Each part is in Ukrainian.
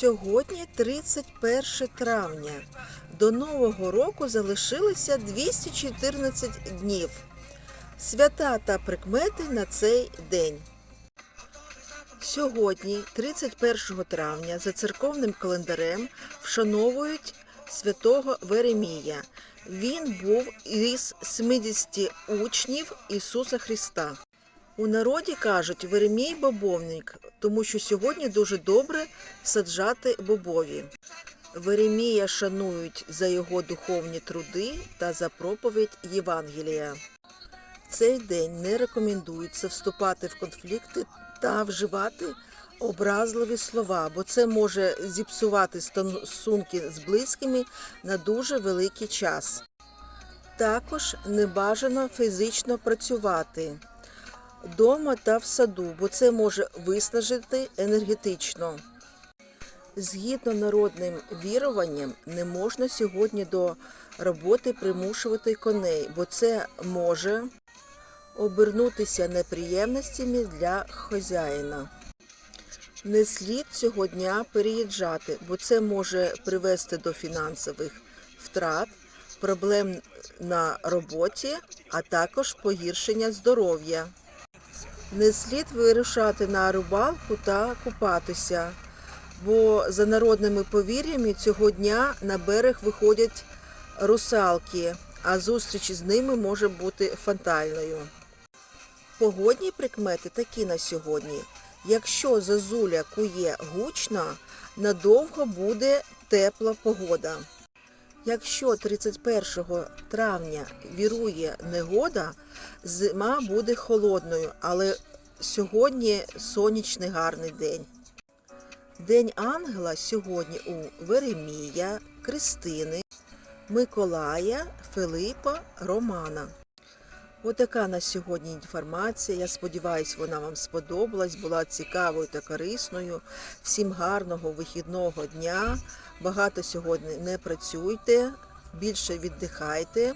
Сьогодні 31 травня. До Нового року залишилося 214 днів. Свята та прикмети на цей день. Сьогодні, 31 травня, за церковним календарем вшановують святого Веремія. Він був із 70 учнів Ісуса Христа. У народі кажуть Веремій бобовник, тому що сьогодні дуже добре саджати бобові. Веремія шанують за його духовні труди та за проповідь Євангелія. В цей день не рекомендується вступати в конфлікти та вживати образливі слова, бо це може зіпсувати стосунки з близькими на дуже великий час. Також не бажано фізично працювати вдома та в саду, бо це може виснажити енергетично. Згідно народним віруванням, не можна сьогодні до роботи примушувати коней, бо це може обернутися неприємностями для хазяїна. Не слід цього дня переїжджати, бо це може привести до фінансових втрат, проблем на роботі, а також погіршення здоров'я. Не слід вирушати на рибалку та купатися, бо за народними повір'ями цього дня на берег виходять русалки, а зустріч з ними може бути фатальною. Погодні прикмети такі на сьогодні. Якщо зозуля кує гучно, надовго буде тепла погода. Якщо 31 травня вірує негода, зима буде холодною, але сьогодні сонячний гарний день. День ангела сьогодні у Веремія, Кристини, Миколая, Филипа, Романа. Отака на сьогодні інформація. Я сподіваюся, вона вам сподобалась, була цікавою та корисною. Всім гарного вихідного дня. Багато сьогодні не працюйте, більше віддихайте.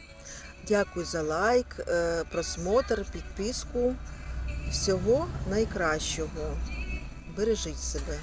Дякую за лайк, е, просмотр, підписку. Всього найкращого. Бережіть себе.